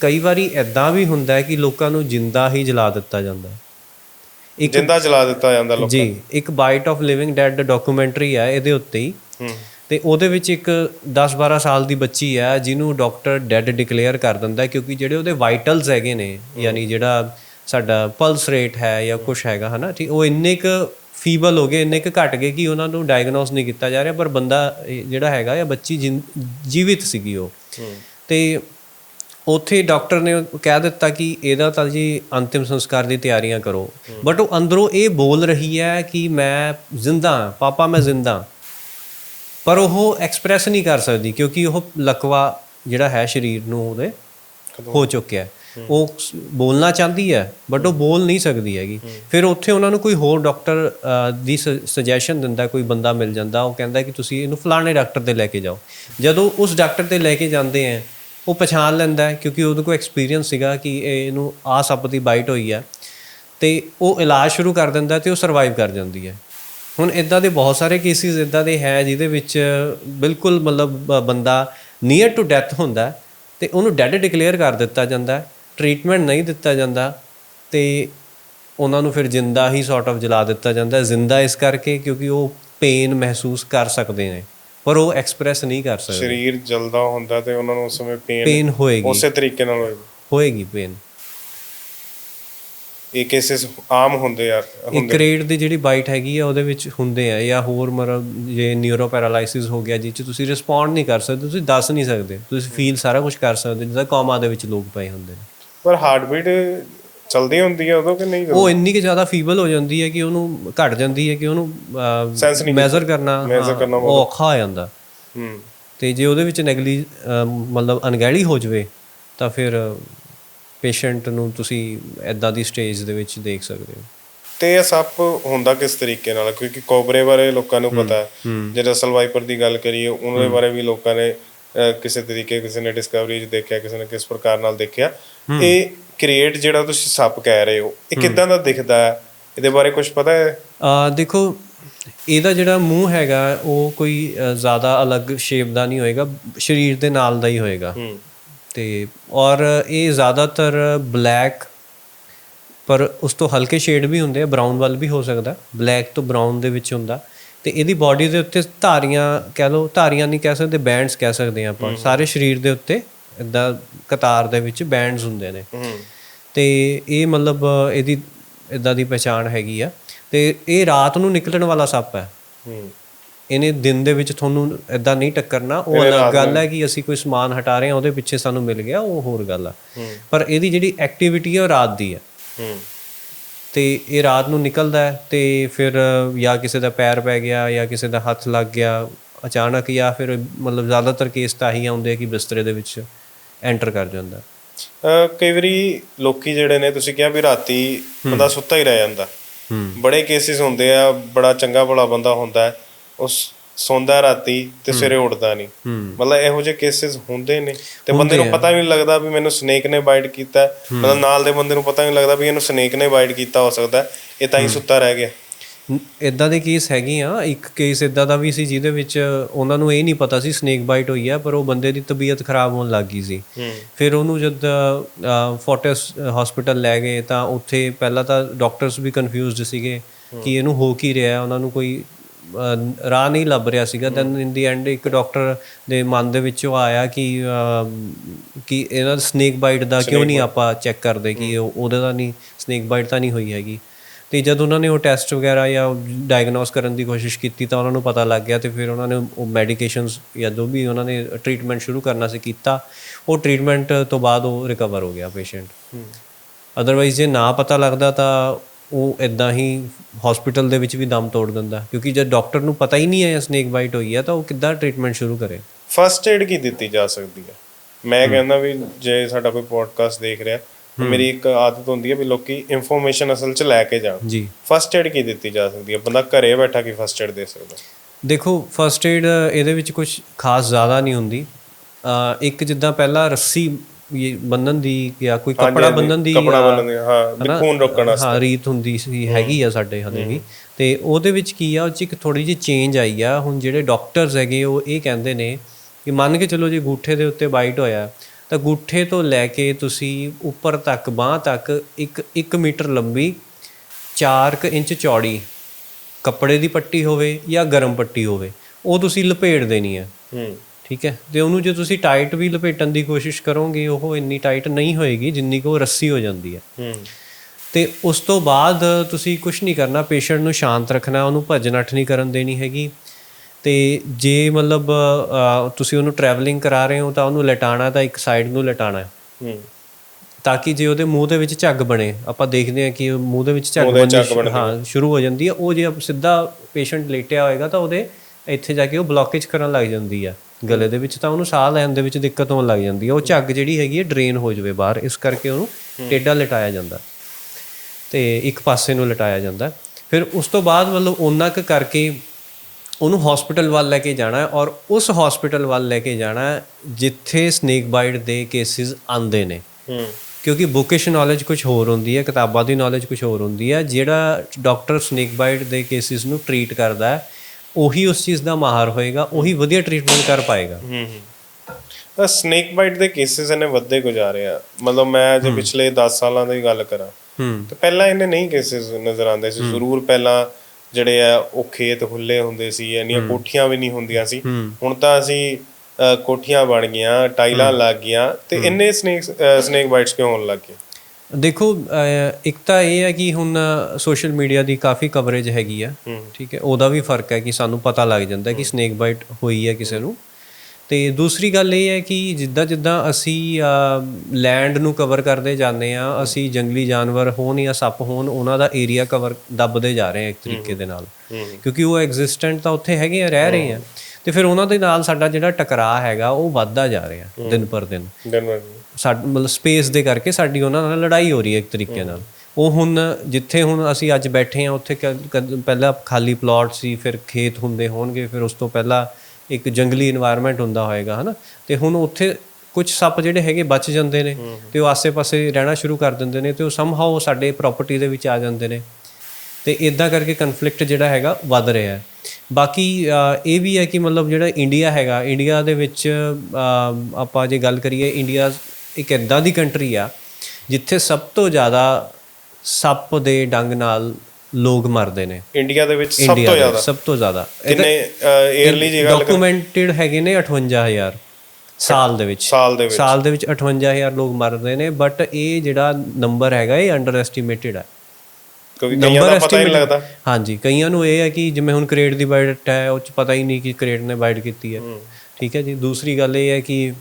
ਕਈ ਵਾਰੀ ਐਦਾਂ ਵੀ ਹੁੰਦਾ ਹੈ ਕਿ ਲੋਕਾਂ ਨੂੰ ਜਿੰਦਾ ਹੀ ਜਲਾ ਦਿੱਤਾ ਜਾਂਦਾ ਹੈ। ਇੱਕ ਜਿੰਦਾ ਜਲਾ ਦਿੱਤਾ ਜਾਂਦਾ ਲੋਕਾਂ ਜੀ ਇੱਕ bite of living dead documentary ਹੈ ਇਹਦੇ ਉੱਤੇ ਹੀ। ਤੇ ਉਹਦੇ ਵਿੱਚ ਇੱਕ 10-12 ਸਾਲ ਦੀ ਬੱਚੀ ਹੈ ਜਿਹਨੂੰ ਡਾਕਟਰ ਡੈਡ ਡਿਕਲੇਅਰ ਕਰ ਦਿੰਦਾ ਕਿਉਂਕਿ ਜਿਹੜੇ ਉਹਦੇ ਵਾਈਟਲਸ ਹੈਗੇ ਨੇ ਯਾਨੀ ਜਿਹੜਾ ਸਾਡਾ ਪਲਸ ਰੇਟ ਹੈ ਜਾਂ ਕੁਝ ਹੈਗਾ ਹਨਾ? ਠੀਕ ਉਹ ਇੰਨੇ ਕ ਫੀਬਲ ਹੋ ਗਏ ਇੰਨੇ ਕ ਘਟ ਗਏ ਕਿ ਉਹਨਾਂ ਨੂੰ ਡਾਇਗਨੋਸ ਨਹੀਂ ਕੀਤਾ ਜਾ ਰਿਹਾ ਪਰ ਬੰਦਾ ਜਿਹੜਾ ਹੈਗਾ ਜਾਂ ਬੱਚੀ ਜੀਵਿਤ ਸੀਗੀ ਉਹ। ਤੇ ਉੱਥੇ ਡਾਕਟਰ ਨੇ ਕਹਿ ਦਿੱਤਾ ਕਿ ਇਹਦਾ ਤਾਂ ਜੀ ਅੰਤਿਮ ਸੰਸਕਾਰ ਦੀ ਤਿਆਰੀਆਂ ਕਰੋ। ਬਟ ਉਹ ਅੰਦਰੋਂ ਇਹ ਬੋਲ ਰਹੀ ਹੈ ਕਿ ਮੈਂ ਜ਼ਿੰਦਾ ਹਾਂ ਪਾਪਾ ਮੈਂ ਜ਼ਿੰਦਾ। ਪਰ ਉਹ ਐਕਸਪ੍ਰੈਸ ਨਹੀਂ ਕਰ ਸਕਦੀ ਕਿਉਂਕਿ ਉਹ ਲਕਵਾ ਜਿਹੜਾ ਹੈ ਸਰੀਰ ਨੂੰ ਉਹਦੇ ਹੋ ਚੁੱਕਿਆ ਹੈ। ਉਹ ਬੋਲਣਾ ਚਾਹੁੰਦੀ ਹੈ ਬਟ ਉਹ ਬੋਲ ਨਹੀਂ ਸਕਦੀ ਹੈਗੀ। ਫਿਰ ਉੱਥੇ ਉਹਨਾਂ ਨੂੰ ਕੋਈ ਹੋਰ ਡਾਕਟਰ ਦੀ ਸੁਜੈਸ਼ਨ ਦਿੰਦਾ ਕੋਈ ਬੰਦਾ ਮਿਲ ਜਾਂਦਾ ਉਹ ਕਹਿੰਦਾ ਕਿ ਤੁਸੀਂ ਇਹਨੂੰ ਫਲਾਣੇ ਡਾਕਟਰ ਤੇ ਲੈ ਕੇ ਜਾਓ। ਜਦੋਂ ਉਸ ਡਾਕਟਰ ਤੇ ਲੈ ਕੇ ਜਾਂਦੇ ਆ ਉਹ ਪਛਾਣ ਲੈਂਦਾ ਹੈ ਕਿਉਂਕਿ ਉਹਦੇ ਕੋਲ ਐਕਸਪੀਰੀਅੰਸ ਸੀਗਾ ਕਿ ਇਹਨੂੰ ਆ ਸੱਪ ਦੀ ਬਾਈਟ ਹੋਈ ਹੈ ਤੇ ਉਹ ਇਲਾਜ ਸ਼ੁਰੂ ਕਰ ਦਿੰਦਾ ਤੇ ਉਹ ਸਰਵਾਈਵ ਕਰ ਜਾਂਦੀ ਹੈ। ਹੁਣ ਇਦਾਂ ਦੇ ਬਹੁਤ ਸਾਰੇ ਕੇਸਿਸ ਇਦਾਂ ਦੇ ਹੈ ਜਿਹਦੇ ਵਿੱਚ ਬਿਲਕੁਲ ਮਤਲਬ ਬੰਦਾ ਨੀਅਰ ਟੂ ਡੈਥ ਹੁੰਦਾ ਹੈ ਤੇ ਉਹਨੂੰ ਡੈਡ ਡਿਕਲੇਅਰ ਕਰ ਦਿੱਤਾ ਜਾਂਦਾ ਟ੍ਰੀਟਮੈਂਟ ਨਹੀਂ ਦਿੱਤਾ ਜਾਂਦਾ ਤੇ ਉਹਨਾਂ ਨੂੰ ਫਿਰ ਜਿੰਦਾ ਹੀ ਸੌਰਟ ਆਫ ਜਲਾ ਦਿੱਤਾ ਜਾਂਦਾ ਜ਼ਿੰਦਾ ਇਸ ਕਰਕੇ ਕਿਉਂਕਿ ਉਹ ਪੇਨ ਮਹਿਸੂਸ ਕਰ ਸਕਦੇ ਨੇ। ਪਰ ਉਹ ਐਕਸਪ੍ਰੈਸ ਨਹੀਂ ਕਰ ਸਕਦੇ। ਸਰੀਰ ਜਲਦਾ ਹੁੰਦਾ ਤੇ ਉਹਨਾਂ ਨੂੰ ਉਸ ਸਮੇਂ ਪੇਨ ਪੇਨ ਹੋਏਗੀ। ਉਸੇ ਤਰੀਕੇ ਨਾਲ ਹੋਏਗਾ। ਹੋਏਗੀ ਪੇਨ ਇਹ ਕੇਸਿਸ ਆਮ ਹੁੰਦੇ ਆ ਇੱਕ ਰੇਡ ਦੀ ਜਿਹੜੀ ਬਾਈਟ ਹੈਗੀ ਆ ਉਹਦੇ ਵਿੱਚ ਹੁੰਦੇ ਆ। ਜਾਂ ਹੋਰ ਮਤਲਬ ਜੇ ਨਿਊਰੋ ਪੈਰਾਲਾਈਸਿਸ ਹੋ ਗਿਆ ਜਿਹ ਚ ਤੁਸੀਂ ਰਿਸਪੌਂਡ ਨਹੀਂ ਕਰ ਸਕਦੇ ਤੁਸੀਂ ਦੱਸ ਨਹੀਂ ਸਕਦੇ। ਤੁਸੀਂ ਫੀਲ ਸਾਰਾ ਕੁਝ ਕਰ ਸਕਦੇ ਜਿੱਦਾਂ ਕੋਮਾ ਦੇ ਵਿੱਚ ਲੋਕ ਪਏ ਹੁੰਦੇ ਨੇ। ਪਰ ਹਾਰਟਬੀਟ ਚਲਦੀ ਹੁੰਦੀ ਹੈ ਉਦੋਂ ਕਿ ਨਹੀਂ ਉਹ ਇੰਨੀ ਕਿ ਜ਼ਿਆਦਾ ਫੀਬਲ ਹੋ ਜਾਂਦੀ ਹੈ ਕਿ ਉਹਨੂੰ ਘਟ ਜਾਂਦੀ ਹੈ ਕਿ ਉਹਨੂੰ ਮੈਜ਼ਰ ਕਰਨਾ ਹਾਂ, ਕਰਨਾ ਉਹ ਔਖਾ ਹੋ ਜਾਂਦਾ। ਹੂੰ। ਤੇ ਜੇ ਉਹਦੇ ਵਿੱਚ ਨੈਗਲੀ ਮਤਲਬ ਅਣਗਹਿਲੀ ਹੋ ਜਵੇ ਤਾਂ ਫਿਰ ਪੇਸ਼ੈਂਟ ਨੂੰ ਤੁਸੀਂ ਐਦਾਂ ਦੀ ਸਟੇਜ ਦੇ ਵਿੱਚ ਦੇਖ ਸਕਦੇ ਹੋ। ਤੇ ਇਹ ਸੱਪ ਹੁੰਦਾ ਕਿਸ ਤਰੀਕੇ ਨਾਲ? ਕਿਉਂਕਿ ਕੋਬਰੇ ਬਾਰੇ ਲੋਕਾਂ ਨੂੰ ਪਤਾ ਹੈ। ਜੇ ਰਸਲ ਵਾਈਪਰ ਦੀ ਗੱਲ ਕਰੀਏ ਉਹਨਾਂ ਦੇ ਬਾਰੇ ਵੀ ਲੋਕਾਂ ਨੇ ਕਿਸੇ ਤਰੀਕੇ ਕਿਸੇ ਨੇ ਡਿਸਕਵਰੀ 'ਚ ਦੇਖਿਆ ਕਿਸੇ ਨੇ ਕਿਸ ਪ੍ਰਕਾਰ ਨਾਲ ਦੇਖਿਆ। ਇਹ ਕ੍ਰੀਏਟ ਜਿਹੜਾ ਤੁਸੀਂ ਸੱਪ ਕਹਿ ਰਹੇ ਹੋ ਇਹ ਕਿੱਦਾਂ ਦਾ ਦਿਖਦਾ ਹੈ? ਇਹਦੇ ਬਾਰੇ ਕੁਝ ਪਤਾ ਹੈ? ਆ ਦੇਖੋ ਇਹਦਾ ਜਿਹੜਾ ਮੂੰਹ ਹੈਗਾ ਉਹ ਕੋਈ ਜ਼ਿਆਦਾ ਅਲੱਗ ਸ਼ੇਪ ਦਾ ਨਹੀਂ ਹੋਏਗਾ ਸਰੀਰ ਦੇ ਨਾਲ ਦਾ ਹੀ ਹੋਏਗਾ। ਤੇ ਔਰ ਇਹ ਜ਼ਿਆਦਾਤਰ ਬਲੈਕ ਪਰ ਉਸ ਤੋਂ ਹਲਕੇ ਸ਼ੇਡ ਵੀ ਹੁੰਦੇ ਆ ਬਰਾਊਨ ਵੱਲ ਵੀ ਹੋ ਸਕਦਾ ਬਲੈਕ ਤੋਂ ਬਰਾਊਨ ਦੇ ਵਿੱਚ ਹੁੰਦਾ। ਤੇ ਇਹਦੀ ਬਾਡੀ ਦੇ ਉੱਤੇ ਧਾਰੀਆਂ ਕਹਿ ਲਓ ਧਾਰੀਆਂ ਨਹੀਂ ਕਹਿ ਸਕਦੇ ਬੈਂਡਸ ਕਹਿ ਸਕਦੇ ਆ ਆਪਾਂ। ਸਾਰੇ ਸਰੀਰ ਦੇ ਉੱਤੇ ਇਦਾਂ ਕਤਾਰ ਦੇ ਵਿੱਚ ਬੈਂਡਸ ਹੁੰਦੇ ਨੇ। ਤੇ ਇਹ ਮਤਲਬ ਇਹਦੀ ਇਦਾਂ ਦੀ ਪਛਾਣ ਹੈਗੀ ਆ। ਤੇ ਇਹ ਰਾਤ ਨੂੰ ਨਿਕਲਣ ਵਾਲਾ ਸੱਪ ਹੈ। ਇਹਨੇ ਦਿਨ ਦੇ ਵਿੱਚ ਤੁਹਾਨੂੰ ਇਦਾਂ ਨਹੀਂ ਟੱਕਰਨਾ। ਉਹ ਅਲੱਗ ਗੱਲ ਹੈ ਕਿ ਅਸੀਂ ਕੋਈ ਸਮਾਨ ਹਟਾ ਰਹੇ ਹਾਂ ਉਹਦੇ ਪਿੱਛੇ ਸਾਨੂੰ ਮਿਲ ਗਿਆ ਉਹ ਹੋਰ ਗੱਲ ਆ। ਪਰ ਇਹਦੀ ਜਿਹੜੀ ਐਕਟੀਵਿਟੀ ਹੈ ਉਹ ਰਾਤ ਦੀ ਹੈ ਹੂੰ। ਤੇ ਇਹ ਰਾਤ ਨੂੰ ਨਿਕਲਦਾ ਹੈ ਤੇ ਫਿਰ ਜਾਂ ਕਿਸੇ ਦਾ ਪੈਰ ਪੈ ਗਿਆ ਜਾਂ ਕਿਸੇ ਦਾ ਹੱਥ ਲੱਗ ਗਿਆ ਅਚਾਨਕ ਜਾਂ ਫਿਰ ਮਤਲਬ ਜ਼ਿਆਦਾਤਰ ਕੇਸ ਤਾਂ ਹੀ ਆਉਂਦੇ ਆ ਕਿ ਬਿਸਤਰੇ ਦੇ ਵਿੱਚ। ਐਂਟਰ ਕਰ ਜਾਂਦਾ। ਕਈ ਵਾਰੀ ਲੋਕੀ ਜਿਹੜੇ ਨੇ ਤੁਸੀਂ ਕਿਹਾ ਵੀ ਰਾਤੀ ਬੰਦਾ ਸੁੱਤਾ ਹੀ ਰਹਿ ਜਾਂਦਾ। ਬੜੇ ਕੇਸਿਸ ਹੁੰਦੇ ਆ ਬੜਾ ਚੰਗਾ ਭਲਾ ਬੰਦਾ ਹੁੰਦਾ ਉਸ ਸੌਂਦਾ ਰਾਤੀ ਤੇ ਸਵੇਰੇ ਉੱਠਦਾ ਨਹੀਂ। ਮਤਲਬ ਇਹੋ ਜਿਹੇ ਕੇਸਿਸ ਹੁੰਦੇ ਨੇ ਤੇ ਬੰਦੇ ਨੂੰ ਪਤਾ ਵੀ ਨਹੀਂ ਲੱਗਦਾ ਵੀ ਮੈਨੂੰ ਸਨੇਕ ਨੇ ਬਾਈਟ ਕੀਤਾ। ਮਤਲਬ ਨਾਲ ਦੇ ਬੰਦੇ ਨੂੰ ਪਤਾ ਨਹੀਂ ਲੱਗਦਾ ਵੀ ਇਹਨੂੰ ਸਨੇਕ ਨੇ ਬਾਈਟ ਕੀਤਾ ਹੋ ਸਕਦਾ। ਇਹ ਤਾਂ ਹੀ। ਸੁੱਤਾ ਰਹਿ ਗਿਆ। ਇਦਾਂ ਦੇ ਕੇਸ ਹੈਗੇ ਆ। ਇੱਕ ਕੇਸ ਇਦਾਂ ਦਾ ਵੀ ਸੀ ਜਿਹਦੇ ਵਿੱਚ ਉਹਨਾਂ ਨੂੰ ਇਹ ਨਹੀਂ ਪਤਾ ਸੀ ਸਨੇਕ ਬਾਈਟ ਹੋਈ ਆ ਪਰ ਉਹ ਬੰਦੇ ਦੀ ਤਬੀਅਤ ਖਰਾਬ ਹੋਣ ਲੱਗ ਗਈ ਸੀ। ਫਿਰ ਉਹਨੂੰ ਜਦ ਫੋਰਟਿਸ ਹਸਪੀਟਲ ਲੈ ਗਏ ਤਾਂ ਉੱਥੇ ਪਹਿਲਾਂ ਤਾਂ ਡਾਕਟਰਸ ਵੀ ਕਨਫਿਊਜ਼ਡ ਸੀਗੇ ਕਿ ਇਹਨੂੰ ਹੋ ਕੀ ਰਿਹਾ। ਹੈ, ਉਹਨਾਂ ਨੂੰ ਕੋਈ ਰਾਹ ਨਹੀਂ ਲੱਭ ਰਿਹਾ ਸੀਗਾ। ਦੈਨ ਇਨ ਦੀ ਐਂਡ ਇੱਕ ਡਾਕਟਰ ਦੇ ਮਨ ਦੇ ਵਿੱਚ ਉਹ ਆਇਆ ਕਿ ਕਿ ਇਹਨਾਂ ਦਾ ਸਨੇਕ ਬਾਈਟ ਦਾ ਕਿਉਂ ਨਹੀਂ ਆਪਾਂ ਚੈੱਕ ਕਰਦੇ ਕਿ ਉਹ- ਉਹਦਾ ਤਾਂ ਨਹੀਂ ਸਨੇਕ ਬਾਈਟ ਤਾਂ ਨਹੀਂ ਹੋਈ ਹੈਗੀ। ਤੇ ਜਦ ਉਹਨਾਂ ਨੇ ਉਹ ਟੈਸਟ ਵਗੈਰਾ ਜਾਂ ਡਾਇਗਨੋਸ ਕਰਨ ਦੀ ਕੋਸ਼ਿਸ਼ ਕੀਤੀ ਤਾਂ ਉਹਨਾਂ ਨੂੰ ਪਤਾ ਲੱਗ ਗਿਆ ਤੇ ਫਿਰ ਉਹਨਾਂ ਨੇ ਉਹ ਮੈਡੀਕੇਸ਼ਨਸ ਜਾਂ ਜੋ ਵੀ ਉਹਨਾਂ ਨੇ ਟ੍ਰੀਟਮੈਂਟ ਸ਼ੁਰੂ ਕਰਨਾ ਸੀ ਕੀਤਾ ਉਹ ਟ੍ਰੀਟਮੈਂਟ ਤੋਂ ਬਾਅਦ ਉਹ ਰਿਕਵਰ ਹੋ ਗਿਆ ਪੇਸ਼ੈਂਟ ਅਦਰਵਾਈਜ਼ ਜੇ ਨਾ ਪਤਾ ਲੱਗਦਾ ਤਾਂ ਉਹ ਇਦਾਂ ਹੀ ਹਸਪੀਟਲ ਦੇ ਵਿੱਚ ਵੀ ਦਮ ਤੋੜ ਦਿੰਦਾ ਕਿਉਂਕਿ ਜਦ ਡਾਕਟਰ ਨੂੰ ਪਤਾ ਹੀ ਨਹੀਂ ਹੈ ਸਨੇਕ ਬਾਈਟ ਹੋਈ ਹੈ ਤਾਂ ਉਹ ਕਿੱਦਾਂ ਟ੍ਰੀਟਮੈਂਟ ਸ਼ੁਰੂ ਕਰੇ। ਫਸਟ ਏਡ ਕੀ ਦਿੱਤੀ ਜਾ ਸਕਦੀ ਹੈ? ਮੈਂ ਕਹਿੰਦਾ ਵੀ ਜੇ ਸਾਡਾ ਕੋਈ ਪੋਡਕਾਸਟ ਦੇਖ ਰਿਹਾ ਮੇਰੀ ਇੱਕ ਆਦਤ ਹੁੰਦੀ ਹੈ ਵੀ ਲੋਕੀ ਇਨਫੋਰਮੇਸ਼ਨ ਅਸਲ 'ਚ ਲੈ ਕੇ ਜਾਣ। ਜੀ। ਫਸਟ ਏਡ ਕੀ ਦਿੱਤੀ ਜਾ ਸਕਦੀ ਹੈ? ਬੰਦਾ ਘਰੇ ਬੈਠਾ ਕੀ ਫਸਟ ਏਡ ਦੇ ਸਕਦਾ? ਦੇਖੋ ਫਰਸਟ ਏਡ ਇਹਦੇ ਵਿੱਚ ਕੁਝ ਖਾਸ ਜ਼ਿਆਦਾ ਨਹੀਂ ਹੁੰਦੀ। ਇੱਕ ਜਿੱਦਾਂ ਪਹਿਲਾਂ ਰੱਸੀ ਇਹ ਬੰਨਣ ਦੀ ਜਾਂ ਕੋਈ ਕੱਪੜਾ ਬੰਨਣ ਦੀ ਕੱਪੜਾ ਬੰਨਣ ਦੀ ਹਾਂ? ਖੂਨ ਰੋਕਣ ਵਾਸਤੇ। ਹਾਂ ਰੀਤ ਹੁੰਦੀ ਸੀ ਹੈਗੀ ਆ ਸਾਡੇ ਹਲੇ ਵੀ। ਤੇ ਉਹਦੇ ਵਿੱਚ ਕੀ ਆ ਉਹ ਚ ਇੱਕ ਥੋੜੀ ਜਿਹੀ ਚੇਂਜ ਆਈ ਆ। ਹੁਣ ਜਿਹੜੇ ਡਾਕਟਰਸ ਹੈਗੇ ਉਹ ਇਹ ਕਹਿੰਦੇ ਨੇ ਕਿ ਮੰਨ ਕੇ ਚਲੋ ਜੇ ਗੂਠੇ ਦੇ ਉੱਤੇ ਬਾਈਟ ਹੋਇਆ ਤਾਂ ਗੁੱਠੇ ਤੋਂ ਲੈ ਕੇ ਤੁਸੀਂ ਉੱਪਰ ਤੱਕ ਬਾਹ ਤੱਕ ਇੱਕ 1 ਮੀਟਰ ਲੰਬੀ 4 ਇੰਚ ਚੌੜੀ ਕੱਪੜੇ ਦੀ ਪੱਟੀ ਹੋਵੇ ਜਾਂ ਗਰਮ ਪੱਟੀ ਹੋਵੇ ਉਹ ਤੁਸੀਂ ਲਪੇਟ ਦੇਣੀ ਹੈ ਹੂੰ। ਠੀਕ ਹੈ? ਤੇ ਉਹਨੂੰ ਜੇ ਤੁਸੀਂ ਟਾਈਟ ਵੀ ਲਪੇਟਣ ਦੀ ਕੋਸ਼ਿਸ਼ ਕਰੋਗੇ ਉਹ ਇੰਨੀ ਟਾਈਟ ਨਹੀਂ ਹੋਏਗੀ ਜਿੰਨੀ ਕੋ ਰੱਸੀ ਹੋ ਜਾਂਦੀ ਹੈ। ਹੂੰ। ਤੇ ਉਸ ਤੋਂ ਬਾਅਦ ਤੁਸੀਂ ਕੁਝ ਨਹੀਂ ਕਰਨਾ ਪੇਸ਼ੈਂਟ ਨੂੰ ਸ਼ਾਂਤ ਰੱਖਣਾ ਉਹਨੂੰ ਭੱਜ ਨੱਠ ਨਹੀਂ ਕਰਨ ਦੇਣੀ ਹੈਗੀ। ਤੇ ਜੇ ਮਤਲਬ ਤੁਸੀਂ ਉਹਨੂੰ ਟਰੈਵਲਿੰਗ ਕਰਾ ਰਹੇ ਹੋ ਤਾਂ ਉਹਨੂੰ ਲਟਾਣਾ ਤਾਂ ਇੱਕ ਸਾਈਡ ਨੂੰ ਲਟਾਣਾ ਹੈ। ਹੂੰ। ਤਾਂ ਕਿ ਜੇ ਉਹਦੇ ਮੂੰਹ ਦੇ ਵਿੱਚ ਝੱਗ ਬਣੇ ਆਪਾਂ ਦੇਖਦੇ ਹਾਂ ਕਿ ਮੂੰਹ ਦੇ ਵਿੱਚ ਝੱਗ ਬਣਦੀ ਹਾਂ ਸ਼ੁਰੂ ਹੋ ਜਾਂਦੀ ਹੈ। ਉਹ ਜੇ ਸਿੱਧਾ ਪੇਸ਼ੈਂਟ ਲੇਟਿਆ ਹੋਏਗਾ ਤਾਂ ਉਹਦੇ ਇੱਥੇ ਜਾ ਕੇ ਉਹ ਬਲੌਕੇਜ ਕਰਨ ਲੱਗ ਜਾਂਦੀ ਆ ਗਲੇ ਦੇ ਵਿੱਚ ਤਾਂ ਉਹਨੂੰ ਸਾਹ ਲੈਣ ਦੇ ਵਿੱਚ ਦਿੱਕਤ ਹੋਣ ਲੱਗ ਜਾਂਦੀ ਹੈ। ਉਹ ਝੱਗ ਜਿਹੜੀ ਹੈਗੀ ਹੈ ਡਰੇਨ ਹੋ ਜਾਵੇ ਬਾਹਰ। ਇਸ ਕਰਕੇ ਉਹਨੂੰ ਟੇਢਾ ਲਟਾਇਆ ਜਾਂਦਾ ਤੇ ਇੱਕ ਪਾਸੇ ਨੂੰ ਲਟਾਇਆ ਜਾਂਦਾ ਫਿਰ ਉਸ ਤੋਂ ਬਾਅਦ ਮਤਲਬ ਉਹਨਾਂ ਕੁ ਕਰਕੇ ਉਹਨੂੰ ਹਸਪੀਟਲ ਵੱਲ ਲੈ ਕੇ ਜਾਣਾ ਹੈ ਔਰ ਉਸ ਹਸਪੀਟਲ ਵੱਲ ਲੈ ਕੇ ਜਾਣਾ ਹੈ ਜਿੱਥੇ ਸਨੇਕ ਬਾਈਟ ਦੇ ਕੇਸਿਸ ਆਉਂਦੇ ਨੇ। ਹੂੰ। ਕਿਉਂਕਿ ਬੁਕਿਸ਼ ਨੌਲੇਜ ਕੁਝ ਹੋਰ ਹੁੰਦੀ ਹੈ ਕਿਤਾਬਾਂ ਦੀ ਨੌਲੇਜ ਕੁਝ ਹੋਰ ਹੁੰਦੀ ਹੈ ਜਿਹੜਾ ਡਾਕਟਰ ਸਨੇਕ ਬਾਈਟ ਦੇ ਕੇਸਿਸ ਨੂੰ ਟਰੀਟ ਕਰਦਾ ਹੈ ਉਹੀ ਉਸ ਚੀਜ਼ ਦਾ ਮਾਹਰ ਹੋਏਗਾ ਉਹੀ ਵਧੀਆ ਟ੍ਰੀਟਮੈਂਟ ਕਰ ਪਾਏਗਾ। ਹੂੰ ਹੂੰ। ਸਨੇਕ ਬਾਈਟ ਦੇ ਕੇਸਿਸ ਇਹਨੇ ਵੱਧਦੇ ਗੁ ਜਾ ਰਹੇ ਆ। ਮਤਲਬ ਮੈਂ ਜੇ ਪਿਛਲੇ 10 ਸਾਲਾਂ ਦੀ ਗੱਲ ਕਰਾਂ ਹੂੰ। ਤੇ ਪਹਿਲਾਂ ਇਹਨੇ ਨਹੀਂ ਕੇਸਿਸ ਨਜ਼ਰ ਆਉਂਦੇ ਸੀ। ਜ਼ਰੂਰ ਪਹਿਲਾਂ ਜਿਹੜੇ ਆ ਉਹ ਖੇਤ ਖੁੱਲੇ ਹੁੰਦੇ ਸੀ ਇੰਨੀਆਂ ਕੋਠੀਆਂ ਵੀ ਨਹੀਂ ਹੁੰਦੀਆਂ ਸੀ। ਹੁਣ ਤਾਂ ਅਸੀਂ ਕੋਠੀਆਂ ਬਣ ਗਈਆਂ ਟਾਈਲਾਂ ਲੱਗ ਗਈਆਂ ਤੇ ਇੰਨੇ ਸਨੇਕ ਸਨੇਕ ਬਾਈਟਸ ਕਿਉਂ ਹੋਣ ਲੱਗ ਗਏ? ਦੇਖੋ ਇੱਕ ਤਾਂ ਇਹ ਹੈ ਕਿ ਹੁਣ ਸੋਸ਼ਲ ਮੀਡੀਆ ਦੀ ਕਾਫੀ ਕਵਰੇਜ ਹੈਗੀ ਆ ਠੀਕ ਹੈ ਉਹਦਾ ਵੀ ਫ਼ਰਕ ਹੈ ਕਿ ਸਾਨੂੰ ਪਤਾ ਲੱਗ ਜਾਂਦਾ ਕਿ ਸਨੇਕ ਬਾਈਟ ਹੋਈ ਹੈ ਕਿਸੇ ਨੂੰ। ਤੇ ਦੂਸਰੀ ਗੱਲ ਇਹ ਹੈ ਕਿ ਜਿੱਦਾਂ ਜਿੱਦਾਂ ਅਸੀਂ ਲੈਂਡ ਨੂੰ ਕਵਰ ਕਰਦੇ ਜਾਂਦੇ ਆ ਅਸੀਂ ਜੰਗਲੀ ਜਾਨਵਰ ਹੋਣ ਜਾਂ ਸੱਪ ਹੋਣ ਉਹਨਾਂ ਦਾ ਏਰੀਆ ਕਵਰ ਦੱਬਦੇ ਜਾ ਰਹੇ ਆ ਇੱਕ ਤਰੀਕੇ ਦੇ ਨਾਲ। ਕਿਉਂਕਿ ਉਹ ਐਗਜ਼ਿਸਟੈਂਟ ਤਾਂ ਉੱਥੇ ਹੈਗੇ ਆ ਰਹਿ ਰਹੇ ਆ। ਤੇ ਫਿਰ ਉਹਨਾਂ ਦੇ ਨਾਲ ਸਾਡਾ ਜਿਹੜਾ ਟਕਰਾਅ ਹੈਗਾ ਉਹ ਵੱਧਦਾ ਜਾ ਰਿਹਾ ਦਿਨ ਪਰ ਦਿਨ। ਸਾਡ ਮਤਲਬ ਸਪੇਸ ਦੇ ਕਰਕੇ ਸਾਡੀ ਉਹਨਾਂ ਨਾਲ ਲੜਾਈ ਹੋ ਰਹੀ ਹੈ ਇੱਕ ਤਰੀਕੇ ਨਾਲ। ਉਹ ਹੁਣ ਜਿੱਥੇ ਹੁਣ ਅਸੀਂ ਅੱਜ ਬੈਠੇ ਹਾਂ ਉੱਥੇ ਪਹਿਲਾਂ ਖਾਲੀ ਪਲਾਟ ਸੀ ਫਿਰ ਖੇਤ ਹੁੰਦੇ ਹੋਣਗੇ ਫਿਰ ਉਸ ਤੋਂ ਪਹਿਲਾਂ ਇੱਕ ਜੰਗਲੀ এনवायरमेंट ਹੁੰਦਾ ਹੋਏਗਾ ਹਨਾ? ਤੇ ਹੁਣ ਉੱਥੇ ਕੁਝ ਸੱਪ ਜਿਹੜੇ ਹੈਗੇ ਬਚ ਜਾਂਦੇ ਨੇ ਤੇ ਉਹ ਆਸੇ-ਪਾਸੇ ਰਹਿਣਾ ਸ਼ੁਰੂ ਕਰ ਦਿੰਦੇ ਨੇ ਤੇ ਉਹ ਸਮਹਾਉ ਸਾਡੇ ਪ੍ਰਾਪਰਟੀ ਦੇ ਵਿੱਚ ਆ ਜਾਂਦੇ ਨੇ। ਤੇ ਇਦਾਂ ਕਰਕੇ ਕਨਫਲਿਕਟ ਜਿਹੜਾ ਹੈਗਾ ਵੱਧ ਰਿਹਾ ਹੈ। ਬਾਕੀ ਇਹ ਵੀ ਹੈ ਕਿ ਮਤਲਬ ਜਿਹੜਾ ਇੰਡੀਆ ਹੈਗਾ ਇੰਡੀਆ ਦੇ ਵਿੱਚ ਆਪਾਂ ਜੇ ਗੱਲ ਕਰੀਏ ਇੰਡੀਆ ਇੱਕ ਇਦਾਂ ਦੀ ਕੰਟਰੀ ਆ ਜਿੱਥੇ ਸਭ ਤੋਂ ਜ਼ਿਆਦਾ ਸੱਪ ਦੇ ਡੰਗ ਨਾਲ ਲੋਕ ਮਰਦੇ ਨੇ। ਇੰਡੀਆ ਦੇ ਵਿੱਚ ਸਭ ਤੋਂ ਜ਼ਿਆਦਾ। ਸਭ ਤੋਂ ਜ਼ਿਆਦਾ। ਕਿੰਨੇ ਏਅਰਲੀ ਜੀ ਗੱਲ ਡਾਕੂਮੈਂਟਡ ਹੈਗੇ ਨੇ 58000 ਸਾਲ ਦੇ ਵਿੱਚ। ਸਾਲ ਦੇ ਵਿੱਚ। ਸਾਲ ਦੇ ਵਿੱਚ 58000 ਲੋਕ ਮਰਦੇ ਨੇ ਬਟ ਇਹ ਜਿਹੜਾ ਨੰਬਰ ਹੈਗਾ ਇਹ ਅੰਡਰ ਐਸਟੀਮੇਟਡ ਹੈ। ਕਿਉਂਕਿ ਕਈਆਂ ਦਾ ਪਤਾ ਹੀ ਨਹੀਂ ਲੱਗਦਾ। ਹਾਂਜੀ ਕਈਆਂ ਨੂੰ ਇਹ ਹੈ ਕਿ ਜਿਵੇਂ ਹੁਣ ਕ੍ਰੇਡ ਦੀ ਬਾਈਟ ਹੈ ਉਹ ਚ ਪਤਾ ਹੀ ਨਹੀਂ ਕਿ ਕ੍ਰੇਡ ਨੇ ਬਾਈਟ ਕੀਤੀ ਹੈ। ਠੀਕ ਹੈ ਜੀ। ਦੂਸਰੀ ਗੱਲ ਇਹ ਹੈ ਕਿ